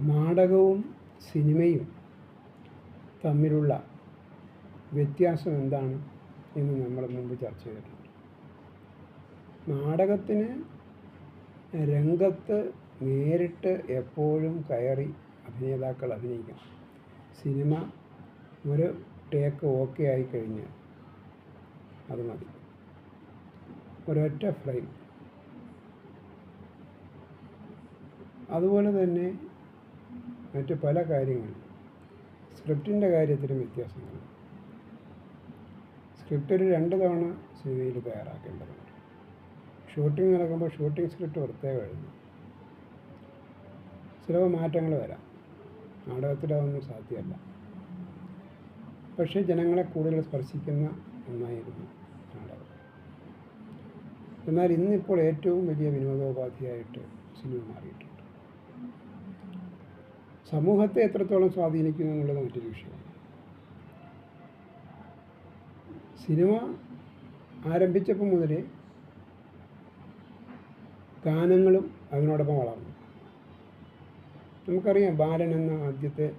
നാടകവും സിനിമയും തമ്മിലുള്ള വ്യത്യാസം എന്താണ് എന്ന് നമ്മൾ മുമ്പ് ചർച്ച ചെയ്തിട്ടുണ്ട്. നാടകത്തിന് രംഗത്ത് നേരിട്ട് എപ്പോഴും കയറി അഭിനേതാക്കൾ അഭിനയിക്കണം. സിനിമ ഒരു ടേക്ക് ഓക്കെ ആയി കഴിഞ്ഞാൽ അത് മതി. ഒരൊറ്റ ഫ്രെയിം. അതുപോലെ തന്നെ മറ്റ് പല കാര്യങ്ങളും. സ്ക്രിപ്റ്റിന്റെ കാര്യത്തിലും വ്യത്യാസങ്ങളുണ്ട്. സ്ക്രിപ്റ്റ് ഒരു രണ്ട് തവണ സിനിമയിൽ തയ്യാറാക്കേണ്ടതുണ്ട്. ഷൂട്ടിംഗ് നടക്കുമ്പോൾ ഷൂട്ടിംഗ് സ്ക്രിപ്റ്റ് പ്രത്യേകം എഴുതുന്നു ചില മാറ്റങ്ങൾ വരാം. നാടകത്തിൽ അതൊന്നും സാധ്യമല്ല. പക്ഷേ ജനങ്ങളെ കൂടുതൽ സ്പർശിക്കുന്ന ഒന്നായിരുന്നു നാടകം. എന്നാൽ ഇന്നിപ്പോൾ ഏറ്റവും വലിയ വിനോദോപാധിയായിട്ട് സിനിമ മാറിയിട്ടുണ്ട്. സമൂഹത്തെ എത്രത്തോളം സ്വാധീനിക്കുന്നു എന്നുള്ളത് മറ്റൊരു വിഷയമാണ്. സിനിമ ആരംഭിച്ചപ്പോൾ മുതൽ ഗാനങ്ങളും അതിനോടൊപ്പം വളർന്നു. നമുക്കറിയാം ബാലൻ എന്ന ആദ്യത്തെ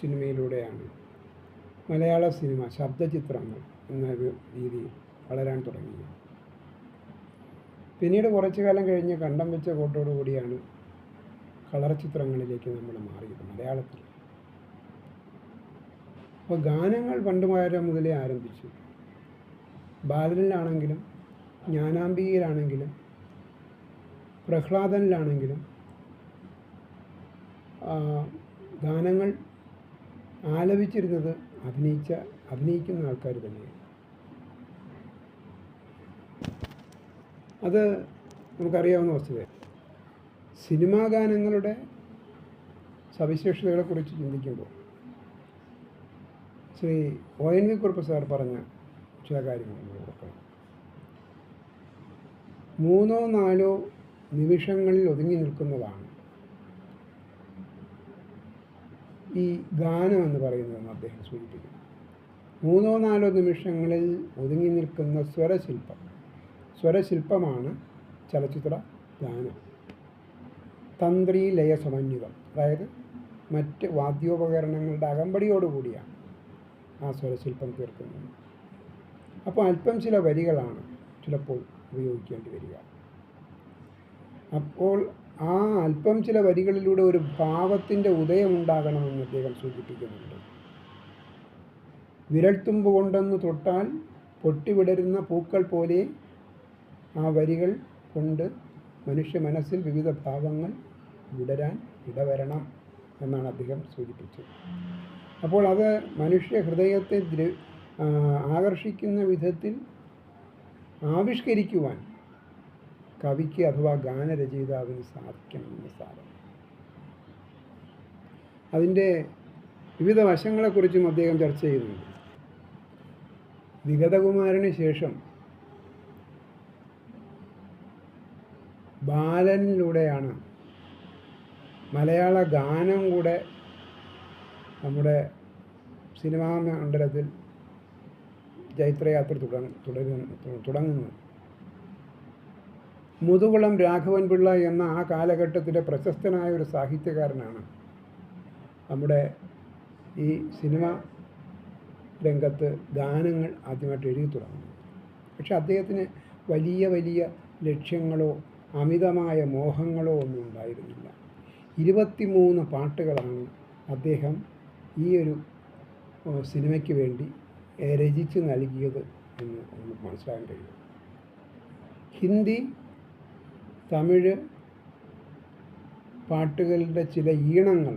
സിനിമയിലൂടെയാണ് മലയാള സിനിമ ശബ്ദചിത്രങ്ങൾ എന്നൊരു രീതിയിൽ വളരാൻ തുടങ്ങിയത്. പിന്നീട് കുറച്ചു കാലം കഴിഞ്ഞ് കണ്ടം വെച്ച കോട്ടോടുകൂടിയാണ് കളർ ചിത്രങ്ങളിലേക്ക് നമ്മൾ മാറിയത് മലയാളത്തിൽ. അപ്പോൾ ഗാനങ്ങൾ പണ്ട് കാലം മുതലേ ആരംഭിച്ചു. ബാലനിലാണെങ്കിലും ജ്ഞാനാംബികയിലാണെങ്കിലും പ്രഹ്ലാദനിലാണെങ്കിലും ഗാനങ്ങൾ ആലപിച്ചിരുന്നത് അഭിനയിച്ച അഭിനയിക്കുന്ന ആൾക്കാർ തന്നെയാണ്. അത് നമുക്കറിയാവുന്ന വസ്തുതയാണ് സിനിമാ ഗാനങ്ങളുടെ സവിശേഷതകളെക്കുറിച്ച് ചിന്തിക്കുമ്പോൾ Shri O N V Kurup sir പറഞ്ഞ ചില കാര്യങ്ങൾ ഓർക്കണം. മൂന്നോ നാലോ നിമിഷങ്ങളിൽ ഒതുങ്ങി നിൽക്കുന്നതാണ് ഈ ഗാനം എന്ന് പറയുന്നതെന്ന് അദ്ദേഹം സൂചിപ്പിക്കുന്നു. മൂന്നോ നാലോ നിമിഷങ്ങളിൽ ഒതുങ്ങി നിൽക്കുന്ന സ്വരശില്പം. സ്വരശില്പമാണ് ചലച്ചിത്ര ഗാനം. തന്ത്രി ലയ സമന്വിതം അതായത് മറ്റ് വാദ്യോപകരണങ്ങളുടെ അകമ്പടിയോടുകൂടിയാണ് ആ സ്വരശില്പം തീർക്കുന്നത്. അപ്പോൾ അല്പം ചില വരികളാണ് ചിലപ്പോൾ ഉപയോഗിക്കേണ്ടി വരിക. അപ്പോൾ ആ അല്പം ചില വരികളിലൂടെ ഒരു ഭാവത്തിന്റെ ഉദയമുണ്ടാകണമെന്ന് അദ്ദേഹം സൂചിപ്പിക്കുന്നുണ്ട്. വിരൽത്തുമ്പ് കൊണ്ടെന്ന് തൊട്ടാൽ പൊട്ടിവിടരുന്ന പൂക്കൾ പോലെ ആ വരികൾ കൊണ്ട് മനുഷ്യ മനസ്സിൽ വിവിധ ഭാവങ്ങൾ വിടരാൻ ഇടവരണം എന്നാണ് അദ്ദേഹം സൂചിപ്പിച്ചത്. അപ്പോൾ അത് മനുഷ്യ ഹൃദയത്തെ ആകർഷിക്കുന്ന വിധത്തിൽ ആവിഷ്കരിക്കുവാൻ കവിക്ക് അഥവാ ഗാനരചയിതാവിന് സാധിക്കണമെന്ന് സാരം. അതിന്റെ വിവിധ വശങ്ങളെക്കുറിച്ചും അദ്ദേഹം ചർച്ച ചെയ്യുന്നുണ്ട്. വിഗതകുമാരന് ശേഷം ബാലനിലൂടെയാണ് മലയാള ഗാനം കൂടെ നമ്മുടെ സിനിമാ മണ്ഡലത്തിൽ ജൈത്രയാത്ര തുടങ്ങ തുടങ്ങുന്നു. മുതുകുളം രാഘവൻ പിള്ള എന്ന ആ കാലഘട്ടത്തിലെ പ്രശസ്തനായ ഒരു സാഹിത്യകാരനാണ് നമ്മുടെ ഈ സിനിമ രംഗത്ത് ഗാനങ്ങൾ ആദ്യമായിട്ട് എഴുതി തുടങ്ങുന്നത്. പക്ഷെ അദ്ദേഹത്തിന് വലിയ വലിയ ലക്ഷ്യങ്ങളോ അമിതമായ മോഹങ്ങളോ ഒന്നും ഉണ്ടായിരുന്നില്ല. ഇരുപത്തിമൂന്ന് പാട്ടുകളാണ് അദ്ദേഹം ഈ ഒരു സിനിമയ്ക്ക് വേണ്ടി രചിച്ച് നൽകിയത് എന്ന് നമുക്ക് മനസ്സിലാക്കാൻ കഴിയും. ഹിന്ദി തമിഴ് പാട്ടുകളുടെ ചില ഈണങ്ങൾ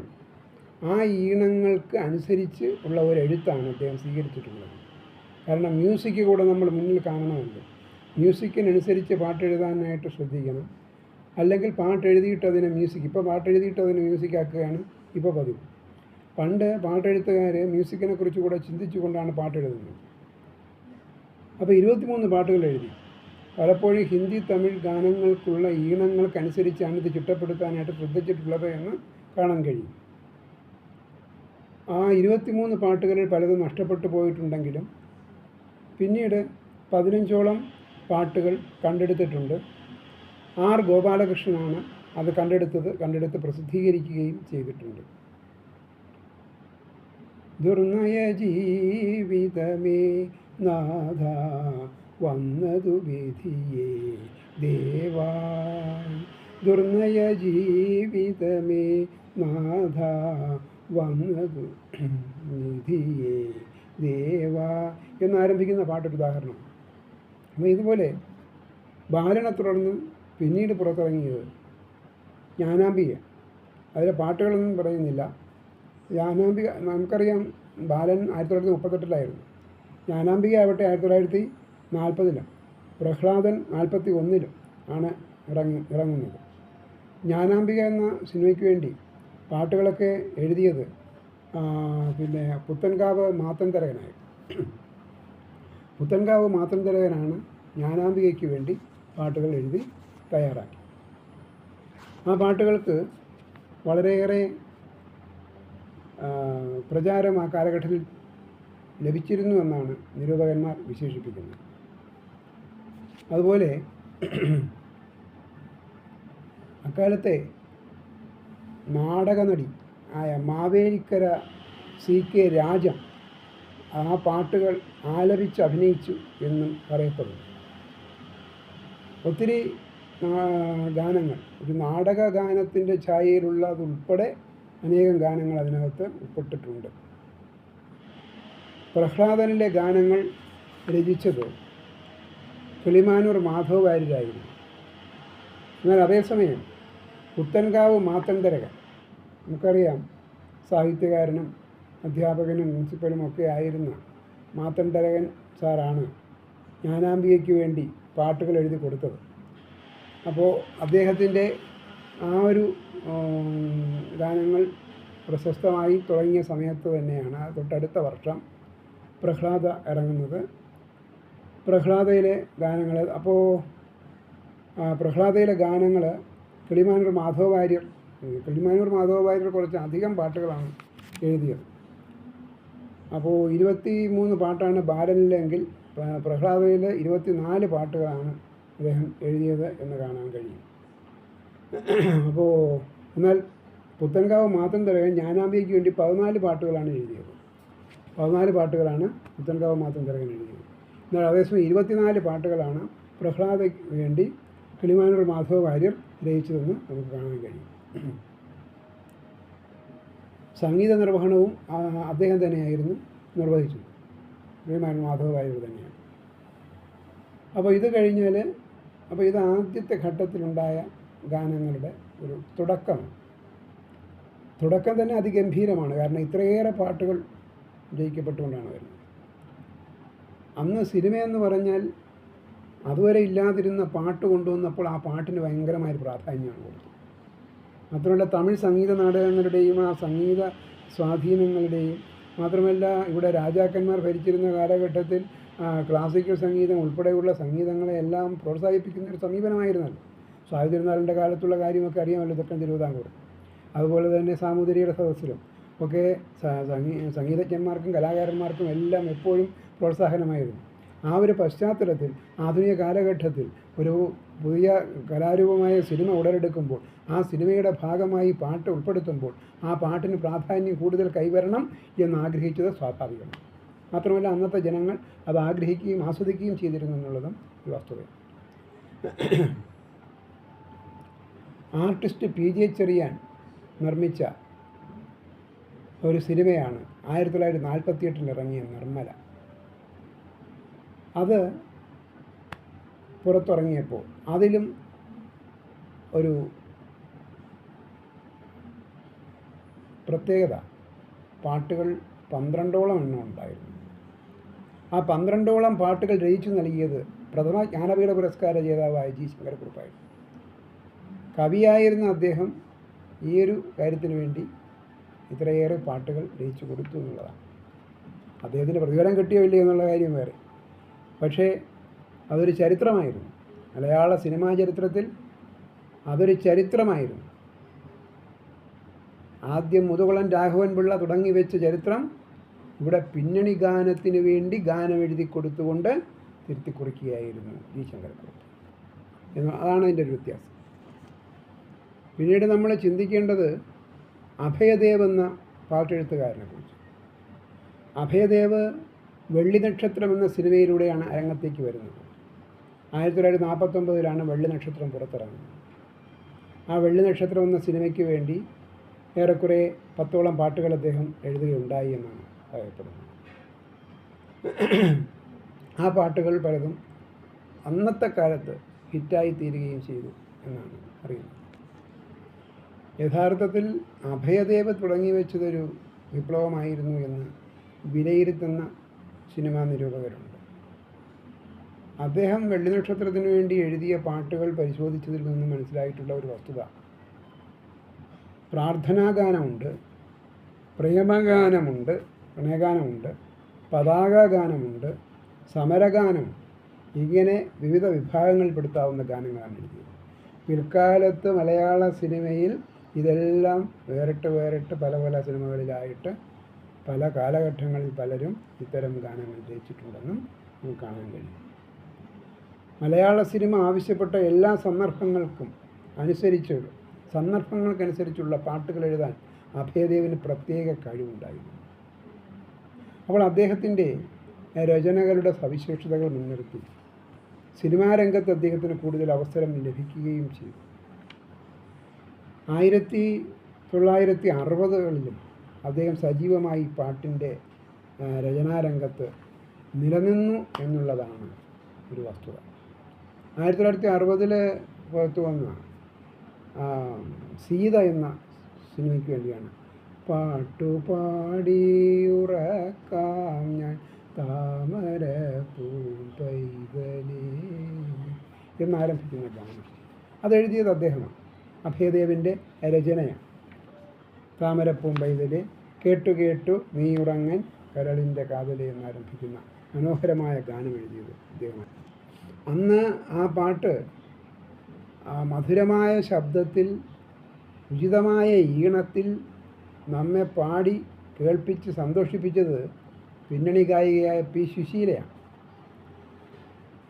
ആ ഈണങ്ങൾക്ക് അനുസരിച്ച് ഉള്ള ഒരു എഴുത്താണ് അദ്ദേഹം സ്വീകരിച്ചിട്ടുള്ളത്. കാരണം മ്യൂസിക് കൂടെ നമ്മൾ മുന്നിൽ കാണണമല്ലോ. മ്യൂസിക്കിനനുസരിച്ച് പാട്ട് എഴുതാനായിട്ട് ശ്രദ്ധിക്കണം. അല്ലെങ്കിൽ പാട്ട് എഴുതിയിട്ട് അതിനെ മ്യൂസിക് ഇപ്പോൾ പാട്ട് എഴുതിയിട്ട് അതിനെ മ്യൂസിക് ആക്കുകയാണ് ഇപ്പോൾ പതിവ്. പണ്ട് പാട്ടെഴുത്തുകാർ മ്യൂസിക്കിനെ കുറിച്ച് കൂടെ ചിന്തിച്ചുകൊണ്ടാണ് പാട്ട് എഴുതുന്നത് അപ്പോൾ ഇരുപത്തിമൂന്ന് പാട്ടുകൾ എഴുതി. പലപ്പോഴും ഹിന്ദി തമിഴ് ഗാനങ്ങൾക്കുള്ള ഈണങ്ങൾക്കനുസരിച്ചാണ് ഇത് ചിട്ടപ്പെടുത്താനായിട്ട് ശ്രദ്ധിച്ചിട്ടുള്ളത് എന്ന് കാണാൻ കഴിയും. ആ ഇരുപത്തിമൂന്ന് പാട്ടുകളിൽ പലതും നഷ്ടപ്പെട്ടു പോയിട്ടുണ്ടെങ്കിലും പിന്നീട് പതിനഞ്ചോളം പാട്ടുകൾ കണ്ടെടുത്തിട്ടുണ്ട്. ആർ ഗോപാലകൃഷ്ണനാണ് അത് കണ്ടെടുത്തത് കണ്ടെടുത്ത് പ്രസിദ്ധീകരിക്കുകയും ചെയ്തിട്ടുണ്ട്. ദുർനയ ജീവിതമേ നാഥ വന്നതു വിധിയേ ദേവാ. ദുർനയ ജീവിതമേ നാഥ വന്നതു വിധിയേ ദേവാ എന്നാരംഭിക്കുന്ന പാട്ടൊരു ഉദാഹരണം അപ്പോൾ ഇതുപോലെ ബാലനെ തുടർന്ന് പിന്നീട് പുറത്തിറങ്ങിയത് ജ്ഞാനാംബിക. അതിലെ പാട്ടുകളൊന്നും പറയുന്നില്ല. ജ്ഞാനാംബിക നമുക്കറിയാം ബാലൻ ആയിരത്തി തൊള്ളായിരത്തി മുപ്പത്തെട്ടിലായിരുന്നു. ജ്ഞാനാംബിക ആവട്ടെ ആയിരത്തി തൊള്ളായിരത്തി നാൽപ്പതിലും പ്രഹ്ലാദൻ നാൽപ്പത്തി ഒന്നിലും ആണ് ഇറങ്ങി ഇറങ്ങുന്നത്. ജ്ഞാനാംബിക എന്ന സിനിമയ്ക്ക് വേണ്ടി പാട്ടുകളൊക്കെ എഴുതിയത് പിന്നെ പുത്തൻകാവ് മാത്തൻ തരകനായിരുന്നു പുത്തൻകാവ് മാത്തൻ തരകനാണ് ജ്ഞാനാംബികയ്ക്ക് വേണ്ടി പാട്ടുകൾ എഴുതി തയ്യാറാക്കി. ആ പാട്ടുകൾക്ക് വളരെയേറെ പ്രചാരം ആ കാലഘട്ടത്തിൽ ലഭിച്ചിരുന്നു എന്നാണ് നിരൂപകന്മാർ വിശേഷിപ്പിക്കുന്നത്. അതുപോലെ അക്കാലത്തെ നാടകനടി ആയ മാവേലിക്കര സി കെ രാജ ആ പാട്ടുകൾ ആലപിച്ച് അഭിനയിച്ചു എന്നും പറയപ്പെടുന്നു. ഒത്തിരി ഗാനങ്ങൾ. ഒരു നാടക ഗാനത്തിന്റെ ഛായയിലുള്ളതുൾപ്പെടെ അനേകം ഗാനങ്ങൾ അതിനകത്ത് ഉൾപ്പെട്ടിട്ടുണ്ട്. പ്രഹ്ലാദനിലെ ഗാനങ്ങൾ രചിച്ചത് കിളിമാനൂർ മാധവ് വാര്യരായിരുന്നു എന്നാൽ അതേസമയം പുത്തൻകാവ് മാത്തൻതരകൻ നമുക്കറിയാം സാഹിത്യകാരനും അധ്യാപകനും പ്രിൻസിപ്പലും ഒക്കെ ആയിരുന്ന മാത്തൻതരകൻ സാറാണ് ജ്ഞാനാംബികയ്ക്ക് വേണ്ടി പാട്ടുകൾ എഴുതി കൊടുത്തത്. അപ്പോൾ അദ്ദേഹത്തിന്റെ ആ ഒരു ഗാനങ്ങൾ പ്രശസ്തമായി തുടങ്ങിയ സമയത്ത് തന്നെയാണ് തൊട്ടടുത്ത വർഷം പ്രഹ്ലാദ ഇറങ്ങുന്നത്. പ്രഹ്ലാദയിലെ ഗാനങ്ങൾ അപ്പോൾ പ്രഹ്ലാദയിലെ ഗാനങ്ങൾ കിളിമാനൂർ മാധവ വാര്യർ കിളിമാനൂർ മാധവ വാര്യർ കുറച്ച് അധികം പാട്ടുകളാണ് എഴുതിയത്. അപ്പോൾ ഇരുപത്തി മൂന്ന് പാട്ടാണ് ബാലനിലെങ്കിൽ പ്ര- പ്രഹ്ലാദയിലെ ഇരുപത്തി നാല് പാട്ടുകളാണ് അദ്ദേഹം എഴുതിയത് എന്ന് കാണാൻ കഴിയും. അപ്പോൾ എന്നാൽ പുത്തൻകാവ് മാത്രം തരകൻ ജ്ഞാനാമ്പിക്ക് വേണ്ടി പതിനാല് പാട്ടുകളാണ് എഴുതിയത്. പതിനാല് പാട്ടുകളാണ് പുത്തൻകാവ് മാത്രം തരകൻ എഴുതിയത്. എന്നാൽ അതേസമയം ഇരുപത്തിനാല് പാട്ടുകളാണ് പ്രഹ്ലാദയ്ക്ക് വേണ്ടി കിളിമാനൂർ മാധവ വാര്യർ രചിച്ചതെന്ന് നമുക്ക് കാണാൻ കഴിയും. സംഗീത നിർവഹണവും അദ്ദേഹം തന്നെയായിരുന്നു നിർവഹിച്ചത്. കിളിമാനൂർ മാധവ വാര്യർ തന്നെയാണ്. അപ്പോൾ ഇത് കഴിഞ്ഞാൽ അപ്പോൾ ഇത് ആദ്യത്തെ ഘട്ടത്തിലുണ്ടായ ഗാനങ്ങളുടെ ഒരു തുടക്കം തുടക്കം തന്നെ അതിഗംഭീരമാണ്. കാരണം ഇത്രയേറെ പാട്ടുകൾ ജയിക്കപ്പെട്ടുകൊണ്ടാണ് വരുന്നത്. അന്ന് സിനിമയെന്ന് പറഞ്ഞാൽ അതുവരെ ഇല്ലാതിരുന്ന പാട്ട് കൊണ്ടുവന്നപ്പോൾ ആ പാട്ടിന് ഭയങ്കരമായൊരു പ്രാധാന്യമാണ് കൊടുത്തത്. മാത്രമല്ല തമിഴ് സംഗീത നാടകങ്ങളുടെയും ആ സംഗീത സ്വാധീനങ്ങളുടെയും മാത്രമല്ല ഇവിടെ രാജാക്കന്മാർ ഭരിച്ചിരുന്ന കാലഘട്ടത്തിൽ ക്ലാസിക്കൽ സംഗീതം ഉൾപ്പെടെയുള്ള സംഗീതങ്ങളെയെല്ലാം പ്രോത്സാഹിപ്പിക്കുന്ന ഒരു സമീപനമായിരുന്നല്ലോ. സ്വാതി തിരുനാളിന്റെ കാലത്തുള്ള കാര്യമൊക്കെ അറിയാമല്ലോ തെക്കൻ തിരുവിതാംകൂർ. അതുപോലെ തന്നെ സാമൂതിരിയുടെ സദസ്സിലും ഒക്കെ സംഗീതജ്ഞന്മാർക്കും കലാകാരന്മാർക്കും എല്ലാം എപ്പോഴും പ്രോത്സാഹനമായിരുന്നു. ആ ഒരു പശ്ചാത്തലത്തിൽ ആധുനിക കാലഘട്ടത്തിൽ ഒരു പുതിയ കലാരൂപമായ സിനിമ ഉടലെടുക്കുമ്പോൾ ആ സിനിമയുടെ ഭാഗമായി പാട്ട് ഉൾപ്പെടുത്തുമ്പോൾ ആ പാട്ടിന് പ്രാധാന്യം കൂടുതൽ കൈവരണം എന്ന് ആഗ്രഹിച്ചത് സ്വാഭാവികമാണ്. മാത്രമല്ല അന്നത്തെ ജനങ്ങൾ അത് ആഗ്രഹിക്കുകയും ആസ്വദിക്കുകയും ചെയ്തിരുന്നു എന്നുള്ളതും ഒരു വസ്തുതയാണ്. ആർട്ടിസ്റ്റ് പി ജെ ചെറിയാൻ നിർമ്മിച്ച ഒരു സിനിമയാണ് ആയിരത്തി തൊള്ളായിരത്തി നാൽപ്പത്തി എട്ടിൽ ഇറങ്ങിയ നിർമ്മല. അത് പുറത്തിറങ്ങിയപ്പോൾ അതിലും ഒരു പ്രത്യേകത. പാട്ടുകൾ പന്ത്രണ്ടോളം എണ്ണം ഉണ്ടായിരുന്നു. ആ പന്ത്രണ്ടോളം പാട്ടുകൾ രചിച്ചു നൽകിയത് പ്രഥമ ജ്ഞാനപീഠ പുരസ്കാര ജേതാവായ ജി ശങ്കരക്കുറുപ്പായിരുന്നു. കവിയായിരുന്ന അദ്ദേഹം ഈ ഒരു കാര്യത്തിന് വേണ്ടി ഇത്രയേറെ പാട്ടുകൾ രചിച്ചു കൊടുത്തു എന്നുള്ളതാണ്. അദ്ദേഹത്തിന് പ്രതിഫലം കിട്ടിയോ ഇല്ലയോ എന്നുള്ള കാര്യം വേറെ. പക്ഷേ അതൊരു ചരിത്രമായിരുന്നു. മലയാള സിനിമാ ചരിത്രത്തിൽ അതൊരു ചരിത്രമായിരുന്നു. ആദ്യം മുതുകുളം രാഘവൻ പിള്ള തുടങ്ങി വെച്ച ചരിത്രം ഇവിടെ പിന്നണി ഗാനത്തിന് വേണ്ടി ഗാനം എഴുതി കൊടുത്തുകൊണ്ട് തിരുത്തി കുറിക്കുകയായിരുന്നു ജി ശങ്കരക്കുറുപ്പ് അതാണ് അതിന്റെ ഒരു വ്യത്യാസം. പിന്നീട് നമ്മൾ ചിന്തിക്കേണ്ടത് അഭയദേവ് എന്ന പാട്ടെഴുത്തുകാരനെ കുറിച്ച്. അഭയദേവ് വെള്ളി നക്ഷത്രം എന്ന സിനിമയിലൂടെയാണ് അരങ്ങത്തേക്ക് വരുന്നത്. ആയിരത്തി തൊള്ളായിരത്തി നാൽപ്പത്തൊമ്പതിലാണ് വെള്ളി നക്ഷത്രം പുറത്തിറങ്ങുന്നത്. ആ വെള്ളി നക്ഷത്രം എന്ന സിനിമയ്ക്ക് വേണ്ടി ഏറെക്കുറെ പത്തോളം പാട്ടുകൾ അദ്ദേഹം എഴുതുകയുണ്ടായി എന്നാണ് ആ പാട്ടുകൾ പലതും അന്നത്തെ കാലത്ത് ഹിറ്റായി തീരുകയും ചെയ്തു എന്നാണ് അറിയുന്നത്. യഥാർത്ഥത്തിൽ അഭയദേവ് തുടങ്ങി വെച്ചതൊരു വിപ്ലവമായിരുന്നു എന്ന് വിലയിരുത്തുന്ന സിനിമാ നിരൂപകരുണ്ട്. അദ്ദേഹം വെള്ളി നക്ഷത്രത്തിന് വേണ്ടി എഴുതിയ പാട്ടുകൾ പരിശോധിച്ചതിൽ നിന്ന് മനസ്സിലായിട്ടുള്ള ഒരു വസ്തുത. പ്രാർത്ഥനാഗാനമുണ്ട് പ്രേമഗാനമുണ്ട് പ്രണയഗാനമുണ്ട് പതാകഗാനമുണ്ട് സമരഗാനം ഇങ്ങനെ വിവിധ വിഭാഗങ്ങളിൽപ്പെടുത്താവുന്ന ഗാനങ്ങളാണ് എഴുതിയത്. പിൽക്കാലത്ത് മലയാള സിനിമയിൽ ഇതെല്ലാം വേറിട്ട് വേറിട്ട് പല പല സിനിമകളിലായിട്ട് പല കാലഘട്ടങ്ങളിൽ പലരും ഇത്തരം ഗാനങ്ങൾ രചിച്ചിട്ടുണ്ടെന്നും നമുക്ക് കാണാൻ കഴിയും. മലയാള സിനിമ ആവശ്യപ്പെട്ട എല്ലാ സന്ദർഭങ്ങൾക്കും അനുസരിച്ച് സന്ദർഭങ്ങൾക്കനുസരിച്ചുള്ള പാട്ടുകൾ എഴുതാൻ അഭയദേവിന് പ്രത്യേക കഴിവുണ്ടായിരുന്നു. അപ്പോൾ അദ്ദേഹത്തിന്റെ രചനകളുടെ സവിശേഷതകൾ മുൻനിർത്തി. സിനിമാ രംഗത്ത് അദ്ദേഹത്തിന് കൂടുതൽ അവസരം ലഭിക്കുകയും ചെയ്തു. ആയിരത്തി തൊള്ളായിരത്തി അറുപതുകളിലും അദ്ദേഹം സജീവമായി പാട്ടിന്റെ രചനാരംഗത്ത് നിലനിന്നു എന്നുള്ളതാണ് ഒരു വസ്തുത. ആയിരത്തി തൊള്ളായിരത്തി അറുപതിൽ പുറത്തു വന്ന സീത എന്ന സിനിമയ്ക്ക് വേണ്ടിയാണ് പാട്ടുപാടി ഉറക്കാം ഞാൻ. താമര പൂമ്പൈതലേ എന്നാരംഭിക്കുന്ന ഗാനം. അതെഴുതിയത് അദ്ദേഹമാണ്. അഭയദേവിന്റെ രചനയാണ്. താമരപ്പൂമ്പൈതലേ കേട്ടു കേട്ടു നീ ഉറങ്ങൻ കരളിന്റെ കാതലെ എന്നാരംഭിക്കുന്ന മനോഹരമായ ഗാനം എഴുതിയത് അദ്ദേഹമാണ്. അന്ന് ആ പാട്ട് ആ മധുരമായ ശബ്ദത്തിൽ ഉചിതമായ ഈണത്തിൽ നമ്മെ പാടി കേൾപ്പിച്ച് സന്തോഷിപ്പിച്ചത് പിന്നണി ഗായികയായ പി സുശീലയാണ്.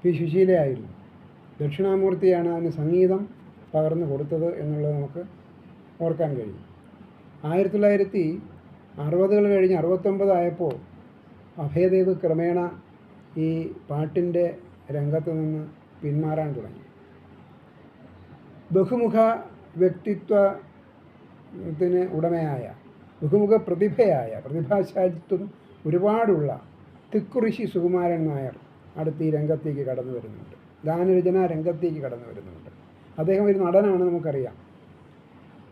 പി സുശീലയായിരുന്നു. ദക്ഷിണാമൂർത്തിയാണ് അതിന് സംഗീതം പകർന്നു കൊടുത്തത് എന്നുള്ളത് നമുക്ക് ഓർക്കാൻ കഴിയും. ആയിരത്തി തൊള്ളായിരത്തി അറുപതുകൾ കഴിഞ്ഞ് അറുപത്തൊമ്പതായപ്പോൾ അഭയദേവ് ക്രമേണ ഈ പാട്ടിന്റെ രംഗത്ത് നിന്ന് പിന്മാറാൻ തുടങ്ങി. ബഹുമുഖ വ്യക്തിത്വത്തിന് ഉടമയായ ബഹുമുഖ പ്രതിഭയായ പ്രതിഭാശാലിത്വം ഒരുപാടുള്ള തിക്കുറിശി സുകുമാരൻ നായർ അടുത്ത് ഈ രംഗത്തേക്ക് കടന്നു വരുന്നുണ്ട്. ഗാനരചന രംഗത്തേക്ക് കടന്നു വരുന്നുണ്ട്. അദ്ദേഹം ഒരു നടനാണ് നമുക്കറിയാം.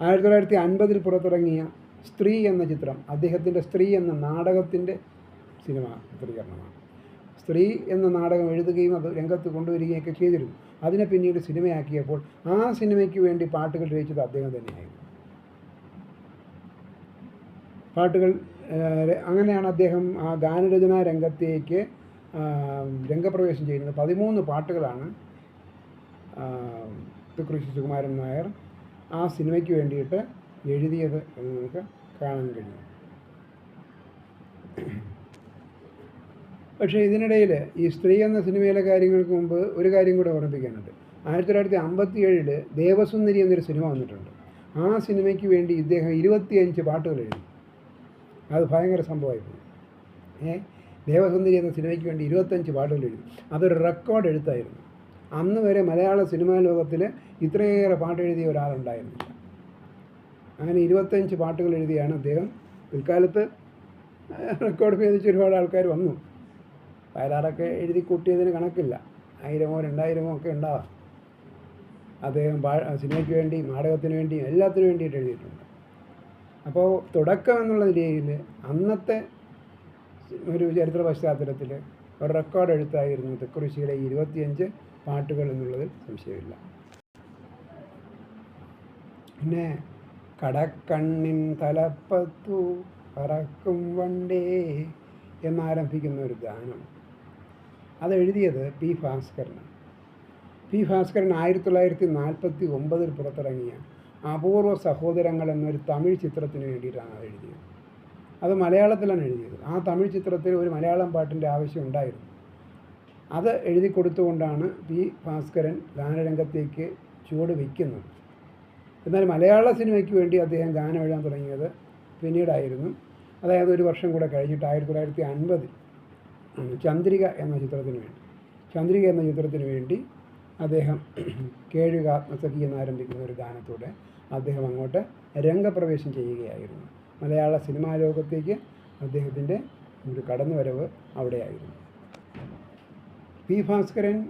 ആയിരത്തി തൊള്ളായിരത്തി അൻപതിൽ പുറത്തിറങ്ങിയ സ്ത്രീ എന്ന ചിത്രം അദ്ദേഹത്തിന്റെ സ്ത്രീ എന്ന നാടകത്തിന്റെ സിനിമ ചിത്രീകരണമാണ് സ്ത്രീ എന്ന നാടകം എഴുതുകയും അത് രംഗത്ത് കൊണ്ടുവരികയൊക്കെ ചെയ്തിരുന്നു. അതിനെ പിന്നീട് സിനിമയാക്കിയപ്പോൾ ആ സിനിമയ്ക്ക് വേണ്ടി പാട്ടുകൾ രചിച്ചത് അദ്ദേഹം തന്നെയായിരുന്നു. പാട്ടുകൾ അങ്ങനെയാണ് അദ്ദേഹം ആ ഗാനരചനാ രംഗത്തേക്ക് രംഗപ്രവേശം ചെയ്യുന്നത്. പതിമൂന്ന് പാട്ടുകളാണ് തുക്കൃഷി സുകുമാരൻ നായർ ആ സിനിമയ്ക്ക് വേണ്ടിയിട്ട് എഴുതിയത് എന്ന് നമുക്ക് കാണാൻ കഴിയും. പക്ഷേ ഇതിനിടയിൽ ഈ സ്ത്രീ എന്ന സിനിമയിലെ കാര്യങ്ങൾക്ക് മുമ്പ് ഒരു കാര്യം കൂടെ ഓർമ്മിപ്പിക്കാനുണ്ട്. ആയിരത്തി തൊള്ളായിരത്തി അമ്പത്തി ഏഴിൽ ദേവസുന്ദരി എന്നൊരു സിനിമ വന്നിട്ടുണ്ട്. ആ സിനിമയ്ക്ക് വേണ്ടി ഇദ്ദേഹം ഇരുപത്തിയഞ്ച് പാട്ടുകൾ എഴുതി. അത് ഭയങ്കര സംഭവമായിപ്പോയി. ഏ? ദേവസുന്ദരി എന്ന സിനിമയ്ക്ക് വേണ്ടി ഇരുപത്തഞ്ച് പാട്ടുകൾ എഴുതി. അതൊരു റെക്കോർഡ് എഴുത്തായിരുന്നു. അന്ന് വരെ മലയാള സിനിമാ ലോകത്തിൽ ഇത്രയേറെ പാട്ട് എഴുതിയ ഒരാളുണ്ടായിരുന്നില്ല. അങ്ങനെ ഇരുപത്തഞ്ച് പാട്ടുകൾ എഴുതിയാണ് അദ്ദേഹം. പിൽക്കാലത്ത് റെക്കോർഡ് ഭേദിച്ച് ഒരുപാട് ആൾക്കാർ വന്നു. വയലാറൊക്കെ എഴുതി കൂട്ടിയതിന് കണക്കില്ല. ആയിരമോ രണ്ടായിരമോ ഒക്കെ ഉണ്ടാവാം. അദ്ദേഹം സിനിമയ്ക്ക് വേണ്ടി നാടകത്തിന് വേണ്ടിയും എല്ലാത്തിനു വേണ്ടിയിട്ട് എഴുതിയിട്ടുണ്ട്. അപ്പോൾ തുടക്കം എന്നുള്ള രീതിയിൽ അന്നത്തെ ഒരു ചരിത്ര പശ്ചാത്തലത്തിൽ ഒരു റെക്കോർഡ് എഴുത്തായിരുന്നു തെക്കുറിശിയുടെ ഇരുപത്തിയഞ്ച് പാട്ടുകൾ എന്നുള്ളതിൽ സംശയമില്ല. പിന്നെ കടക്കണ്ണിൻ തലപ്പത്തു പറക്കും വണ്ടേ എന്നാരംഭിക്കുന്ന ഒരു ഗാനം. അതെഴുതിയത് പി ഭാസ്കരനാണ്. പി ഭാസ്കരൻ ആയിരത്തി തൊള്ളായിരത്തി നാൽപ്പത്തി ഒമ്പതിൽ പുറത്തിറങ്ങിയ അപൂർവ സഹോദരങ്ങൾ എന്നൊരു തമിഴ് ചിത്രത്തിന് വേണ്ടിയിട്ടാണ് അത് എഴുതിയത്. അത് മലയാളത്തിലാണ് എഴുതിയത്. ആ തമിഴ് ചിത്രത്തിൽ ഒരു മലയാളം പാട്ടിന്റെ ആവശ്യം ഉണ്ടായിരുന്നു. അത് എഴുതി കൊടുത്തുകൊണ്ടാണ് പി ഭാസ്കരൻ ഗാനരംഗത്തേക്ക് ചുവട് വയ്ക്കുന്നത്. എന്നാൽ മലയാള സിനിമയ്ക്ക് വേണ്ടി അദ്ദേഹം ഗാനം എഴുതാൻ തുടങ്ങിയത് പിന്നീടായിരുന്നു. അതായത് ഒരു വർഷം കൂടെ കഴിഞ്ഞിട്ട് ആയിരത്തി തൊള്ളായിരത്തി അൻപതിൽ ചന്ദ്രിക എന്ന ചിത്രത്തിന് വേണ്ടി. ചന്ദ്രിക എന്ന ചിത്രത്തിന് വേണ്ടി അദ്ദേഹം കേഴുക ആത്മസഖി എന്നാരംഭിക്കുന്ന ഒരു ഗാനത്തോടെ അദ്ദേഹം അങ്ങോട്ട് രംഗപ്രവേശം ചെയ്യുകയായിരുന്നു. മലയാള സിനിമാ ലോകത്തേക്ക് അദ്ദേഹത്തിന്റെ ഒരു കടന്നുവരവ് അവിടെയായിരുന്നു. പി ഭാസ്കരൻ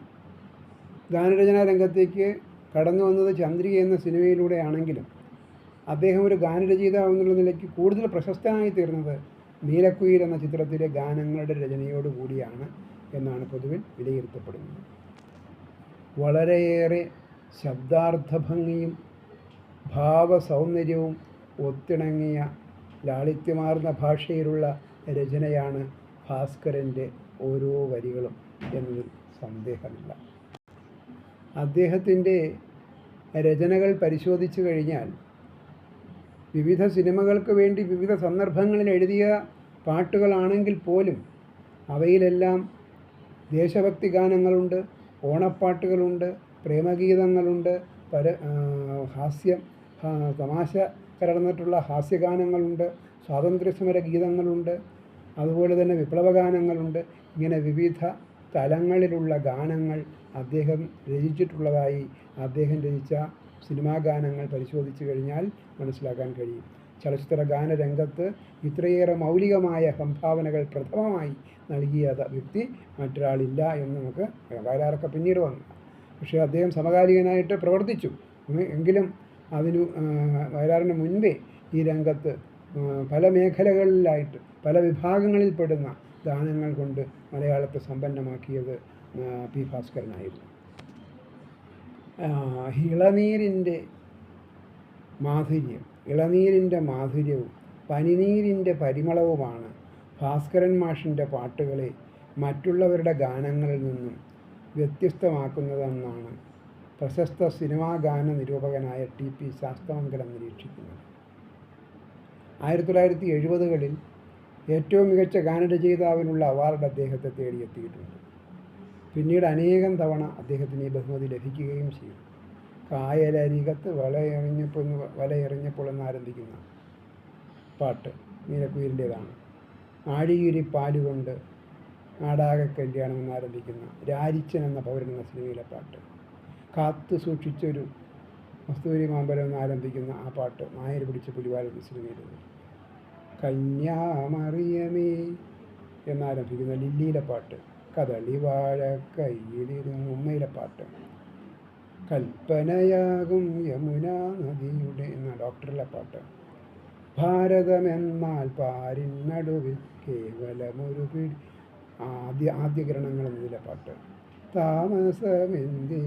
ഗാനരചനാ രംഗത്തേക്ക് കടന്നു വന്നത് ചന്ദ്രിക എന്ന സിനിമയിലൂടെയാണെങ്കിലും അദ്ദേഹം ഒരു ഗാനരചയിതാവ് എന്നുള്ള നിലയ്ക്ക് കൂടുതൽ പ്രശസ്തനായി തീർന്നത് നീലക്കുയിൽ എന്ന ചിത്രത്തിലെ ഗാനങ്ങളുടെ രചനയോട് കൂടിയാണ് എന്നാണ് പൊതുവിൽ വിലയിരുത്തപ്പെടുന്നത്. വളരെയേറെ ശബ്ദാർത്ഥഭംഗിയും ഭാവസൗന്ദര്യവും ഒത്തിണങ്ങിയ ലാളിത്യമാർന്ന ഭാഷയിലുള്ള രചനയാണ് ഭാസ്കരന്റെ ഓരോ വരികളും എന്നതിൽ സന്ദേഹമില്ല. അദ്ദേഹത്തിന്റെ രചനകൾ പരിശോധിച്ചു കഴിഞ്ഞാൽ വിവിധ സിനിമകൾക്ക് വേണ്ടി വിവിധ സന്ദർഭങ്ങളിൽ എഴുതിയ പാട്ടുകളാണെങ്കിൽ പോലും അവയിലെല്ലാം ദേശഭക്തി ഗാനങ്ങളുണ്ട് ഓണപ്പാട്ടുകളുണ്ട് പ്രേമഗീതങ്ങളുണ്ട് പര ഹാസ്യം തമാശ കലർന്നിട്ടുള്ള ഹാസ്യഗാനങ്ങളുണ്ട് സ്വാതന്ത്ര്യസമര ഗീതങ്ങളുണ്ട് അതുപോലെ തന്നെ വിപ്ലവഗാനങ്ങളുണ്ട്. ഇങ്ങനെ വിവിധ തലങ്ങളിലുള്ള ഗാനങ്ങൾ അദ്ദേഹം രചിച്ചിട്ടുള്ളതായി അദ്ദേഹം രചിച്ച സിനിമാ ഗാനങ്ങൾ പരിശോധിച്ചു കഴിഞ്ഞാൽ മനസ്സിലാക്കാൻ കഴിയും. ചലച്ചിത്ര ഗാനരംഗത്ത് ഇത്രയേറെ മൗലികമായ സംഭാവനകൾ പ്രഥമമായി നൽകിയ വ്യക്തി മറ്റൊരാളില്ല എന്ന് നമുക്ക് വയലാറൊക്കെ പിന്നീട് വന്നു. പക്ഷേ അദ്ദേഹം സമകാലികനായിട്ട് പ്രവർത്തിച്ചു. എങ്കിലും അതിനു വയലാറിന് മുൻപേ ഈ രംഗത്ത് പല മേഖലകളിലായിട്ട് പല വിഭാഗങ്ങളിൽപ്പെടുന്ന ദാനങ്ങൾ കൊണ്ട് മലയാളത്തെ സമ്പന്നമാക്കിയത് പി ഭാസ്കരനായിരുന്നു. ഇളനീരിന്റെ മാധുര്യം ഇളനീരിന്റെ മാധുര്യവും പനിനീരിന്റെ പരിമളവുമാണ് ഭാസ്കരൻ മാഷിന്റെ പാട്ടുകളെ മറ്റുള്ളവരുടെ ഗാനങ്ങളിൽ നിന്നും വ്യത്യസ്തമാക്കുന്നതെന്നാണ് പ്രശസ്ത സിനിമാ ഗാന നിരൂപകനായ ടി പി ശാസ്തമംഗലം നിരീക്ഷിക്കുന്നത് ആയിരത്തി തൊള്ളായിരത്തി എഴുപതുകളിൽ ഏറ്റവും മികച്ച ഗാനരചയിതാവിനുള്ള അവാർഡ് അദ്ദേഹത്തെ തേടിയെത്തിയിട്ടുണ്ട്. പിന്നീട് അനേകം തവണ അദ്ദേഹത്തിന് ഈ ബഹുമതി ലഭിക്കുകയും ചെയ്തു. കായലരികത്ത് വലയെറിഞ്ഞപ്പോൾ എന്ന് വലയെറിഞ്ഞപ്പോൾ എന്നാരംഭിക്കുന്ന പാട്ട് നീലക്കുയിലിന്റേതാണ്. ആഴിയുരി പാലുകൊണ്ട് നാടാകെ കല്യാണം എന്നാരംഭിക്കുന്ന രാരിച്ചൻ എന്ന പൗരൻ എന്ന സിനിമയിലെ പാട്ട്. കാത്തു സൂക്ഷിച്ചൊരു കസ്തൂരി മാമ്പലം എന്നാരംഭിക്കുന്ന ആ പാട്ട് നായർ പിടിച്ച എന്ന സിനിമയിലുണ്ട്. കന്യാമറിയമേ എന്നാരംഭിക്കുന്ന ലില്ലിയിലെ പാട്ട് കദളി വാഴ കയ്യിലിരുന്ന് ഉമ്മയിലെ പാട്ട്. കൽപ്പനയാകും യമുന നദിയുടെ എന്ന ഡോക്ടറിലെ പാട്ട്. ഭാരതമെന്നാൽ പാരിൻ നടുവിൽ കേവലമൊരു പിടി ആദ്യ ആദ്യ ആദ്യകിരണങ്ങൾ എന്നതിലെ പാട്ട്. താമസമെന്തേ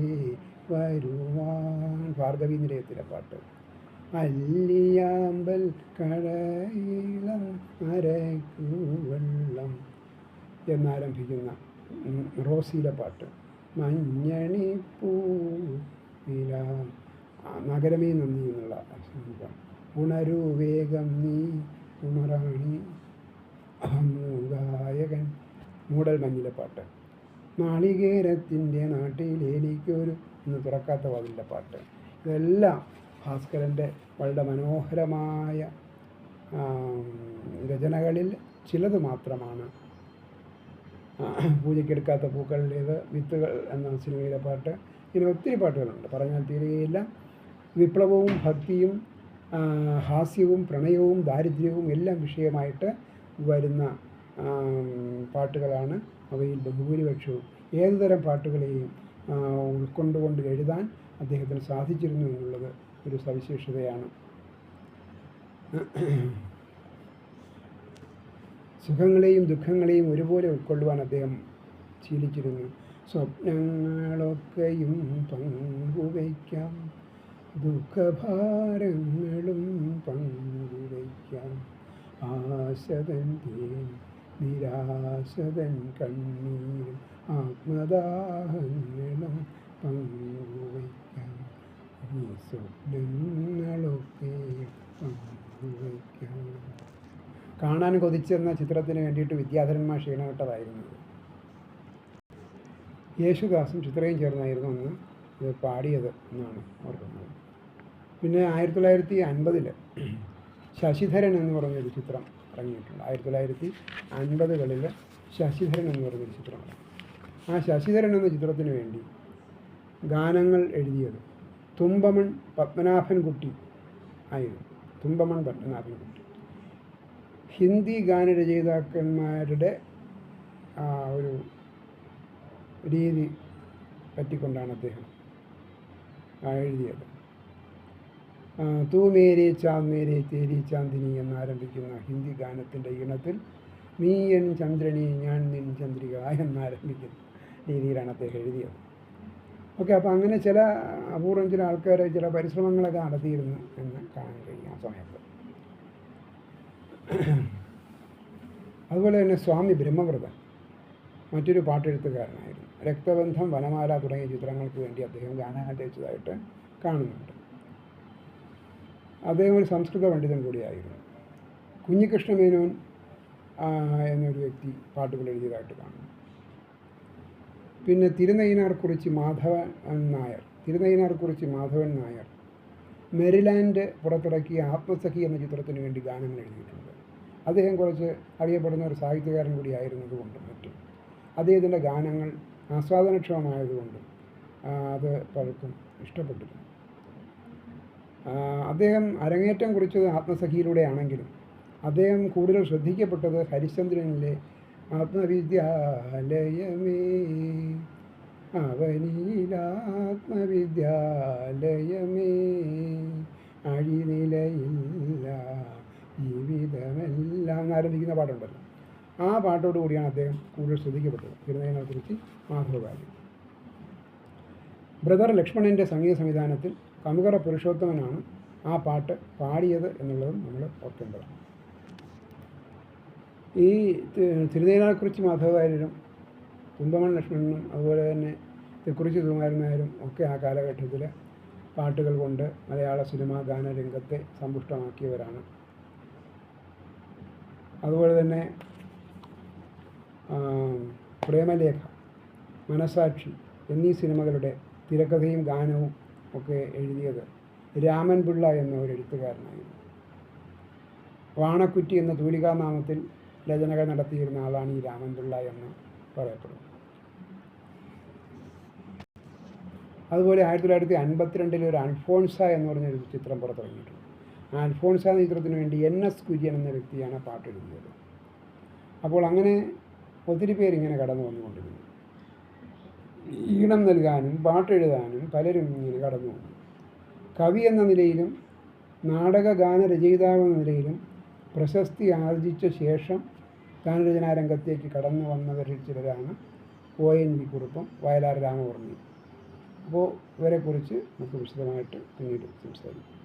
വരുവാൻ ഭാർഗവി നിലയത്തിലെ പാട്ട്. അല്ലിയാമ്പൽ കടയിളം അരക്കുവെള്ളം എന്നാരംഭിക്കുന്ന റോസിയിലെ പാട്ട്. മഞ്ഞണിപ്പൂ ഇല നഗരമേ നന്ദി എന്നുള്ള സംഗീതം ഉണരൂ വേഗം നീ ഉമറാണി ഗായകൻ. മൂടൽ മഞ്ഞിലെ പാട്ട്. നാളികേരത്തിന്റെ നാട്ടിലേലിക്കൊരു ഇന്ന് തുറക്കാത്ത വാതിലിന്റെ പാട്ട്. ഇതെല്ലാം ഭാസ്കരന്റെ വളരെ മനോഹരമായ രചനകളിൽ ചിലത് മാത്രമാണ്. പൂജയ്ക്കെടുക്കാത്ത പൂക്കളുടേത് വിത്തുകൾ എന്ന സിനിമയിലെ പാട്ട്. ഇങ്ങനെ ഒത്തിരി പാട്ടുകളുണ്ട്. പറഞ്ഞാൽ തീരുകയില്ല വിപ്ലവവും ഭക്തിയും ഹാസ്യവും പ്രണയവും ദാരിദ്ര്യവും എല്ലാം വിഷയമായിട്ട് വരുന്ന പാട്ടുകളാണ് അവയിൽ ബഹുഭൂരിപക്ഷവും ഏതുതരം പാട്ടുകളെയും ഉൾക്കൊണ്ടുകൊണ്ട് എഴുതാൻ അദ്ദേഹത്തിന് സാധിച്ചിരുന്നു എന്നുള്ളത് ഒരു സവിശേഷതയാണ്. സുഖങ്ങളെയും ദുഃഖങ്ങളെയും ഒരുപോലെ ഉൾക്കൊള്ളുവാൻ അദ്ദേഹം ശീലിച്ചിരുന്നു. സ്വപ്നങ്ങളൊക്കെയും പങ്കുവയ്ക്കാം ദുഃഖഭാരങ്ങളും പങ്കുവയ്ക്കാം. ആശതൻ തേൻ നിരാശതൻ കണ്ണീരും ആത്മദാഹങ്ങളും പങ്കുവയ്ക്കാം. ഈ സ്വപ്നങ്ങളൊക്കെ പങ്കുവയ്ക്കാം. കാണാൻ കൊതിച്ചെന്ന ചിത്രത്തിന് വേണ്ടിയിട്ട് വിദ്യാധരന്മാർ ക്ഷീണമിട്ടതായിരുന്നു യേശുദാസും ചിത്രയും ചേർന്നായിരുന്നു അന്ന് ഇത് പാടിയത് എന്നാണ് ഓർക്കുന്നത്. പിന്നെ ആയിരത്തി തൊള്ളായിരത്തി അൻപതിൽ ശശിധരൻ എന്ന് പറഞ്ഞൊരു ചിത്രം ഇറങ്ങിയിട്ടുണ്ട് ആയിരത്തി തൊള്ളായിരത്തി അൻപതുകളിലെ ശശിധരൻ എന്ന് പറഞ്ഞൊരു ചിത്രമാണ്. ആ ശശിധരൻ എന്ന ചിത്രത്തിന് വേണ്ടി ഗാനങ്ങൾ എഴുതിയത് തുമ്പമൺ പത്മനാഭൻകുട്ടി ആയിരുന്നു. തുമ്പമൺ പത്മനാഭൻകുട്ടി. ഹിന്ദി ഗാനരചയിതാക്കന്മാരുടെ ആ ഒരു രീതി പറ്റിക്കൊണ്ടാണ് അദ്ദേഹം എഴുതിയത്. തൂ മേരെ ചാന്ദ് മേരെ തേരി ചാന്ദിനി എന്നാരംഭിക്കുന്ന ഹിന്ദി ഗാനത്തിന്റെ ഈണത്തിൽ നീ എൻ ചന്ദ്രനി ഞാൻ നിൻ ചന്ദ്രിക എന്നാരംഭിക്കുന്ന രീതിയിലാണ് അദ്ദേഹം എഴുതിയത്. ഓക്കെ അപ്പോൾ അങ്ങനെ ചില അപൂർവം ചില ആൾക്കാർ ചില പരിശ്രമങ്ങളൊക്കെ നടത്തിയിരുന്നു എന്ന് കാണാൻ കഴിയും ആ സമയത്ത്. അതുപോലെ തന്നെ സ്വാമി ബ്രഹ്മവ്രതൻ മറ്റൊരു പാട്ടെഴുത്തുകാരനായിരുന്നു. രക്തബന്ധം വനമാല തുടങ്ങിയ ചിത്രങ്ങൾക്ക് വേണ്ടി അദ്ദേഹം ഗാനം രചിച്ചതായിട്ട് കാണുന്നുണ്ട്. അദ്ദേഹം ഒരു സംസ്കൃത പണ്ഡിതൻ കൂടിയായിരുന്നു. കുഞ്ഞികൃഷ്ണ മേനോൻ എന്നൊരു വ്യക്തി പാട്ടുകൾ എഴുതിയതായിട്ട് കാണുന്നു. പിന്നെ തിരുനയിനാർക്കുറിച്ചി മാധവൻ നായർ തിരുനയിനാർക്കുറിച്ചി മാധവൻ നായർ മെരിലാൻഡ് പുറത്തിറക്കിയ ആത്മസഖി എന്ന ചിത്രത്തിന് വേണ്ടി ഗാനങ്ങൾ എഴുതിയിട്ടുണ്ട്. അദ്ദേഹം കുറച്ച് അറിയപ്പെടുന്ന ഒരു സാഹിത്യകാരൻ കൂടി ആയിരുന്നതുകൊണ്ടും മറ്റും. അദ്ദേഹത്തിന്റെ ഗാനങ്ങൾ ആസ്വാദനക്ഷമമായതുകൊണ്ടും അത് പലർക്കും ഇഷ്ടപ്പെട്ടിരുന്നു. അദ്ദേഹം അരങ്ങേറ്റം കുറിച്ചത് ആത്മസഖിയിലൂടെയാണെങ്കിലും അദ്ദേഹം കൂടുതൽ ശ്രദ്ധിക്കപ്പെട്ടത് ഹരിശ്ചന്ദ്രനിലെ ആത്മവിദ്യാലയമേ. അവനീലാത്മവിദ്യാലയമേ. അഴിനിലയില്ല ജീവിതമെല്ലാം എന്നാരംഭിക്കുന്ന പാട്ടുണ്ടല്ലോ. ആ പാട്ടോട് കൂടിയാണ് അദ്ദേഹം കൂടുതൽ ശ്രദ്ധിക്കപ്പെട്ടത്. തിരുനയനെക്കുറിച്ച് മാധവകാര്യം ബ്രദർ ലക്ഷ്മണന്റെ സംഗീത സംവിധാനത്തിൽ കമുകറ പുരുഷോത്തമനാണ് ആ പാട്ട് പാടിയത് എന്നുള്ളതും നമ്മൾ ഓർക്കേണ്ടതാണ്. ഈ തിരുനേനാക്കുറിച്ച് മാധവകാര്യരും കുന്തമൺ ലക്ഷ്മണനും അതുപോലെ തന്നെ തെക്കുറിച്ച് സുകുമാരൻ നായരും ഒക്കെ ആ കാലഘട്ടത്തിൽ പാട്ടുകൾ കൊണ്ട് മലയാള സിനിമാ ഗാനരംഗത്തെ സമ്പുഷ്ടമാക്കിയവരാണ്. അതുപോലെ തന്നെ പ്രേമലേഖ മനസാക്ഷി എന്നീ സിനിമകളുടെ തിരക്കഥയും ഗാനവും ഒക്കെ എഴുതിയത് രാമൻ പിള്ള എന്ന ഒരു എഴുത്തുകാരനായിരുന്നു. വാണക്കുറ്റി എന്ന തൂലികാനാമത്തിൽ രചനകൾ നടത്തിയിരുന്ന ആളാണ് ഈ രാമൻ പിള്ള എന്ന് പറയപ്പെടുന്നത് അതുപോലെ ആയിരത്തി തൊള്ളായിരത്തി അൻപത്തിരണ്ടിൽ ഒരു അൽഫോൺസ എന്ന് പറഞ്ഞൊരു ചിത്രം പുറത്തിറങ്ങിയിട്ടുണ്ട്. ആ അൽഫോൺസ എന്ന ചിത്രത്തിന് വേണ്ടി എൻ എസ് കുര്യൻ എന്ന വ്യക്തിയാണ് ആ പാട്ട് എഴുതിയത്. അപ്പോൾ അങ്ങനെ ഒത്തിരി പേരിങ്ങനെ കടന്നു വന്നുകൊണ്ടിരുന്നു ഈണം നൽകാനും പാട്ടെഴുതാനും പലരും ഇങ്ങനെ കടന്നു കവി എന്ന നിലയിലും നാടക ഗാന രചയിതാവ് എന്ന നിലയിലും പ്രശസ്തി ആർജിച്ച ശേഷം ഗാനരചനാ രംഗത്തേക്ക് കടന്നു വന്നവരിൽ ചിലരാണ് ഒ എൻ വി കുറുപ്പും വയലാർ രാമവർമ്മയും അപ്പോൾ ഇവരെക്കുറിച്ച് നമുക്ക് വിശദമായിട്ട് പിന്നീട് സംസാരിക്കാം.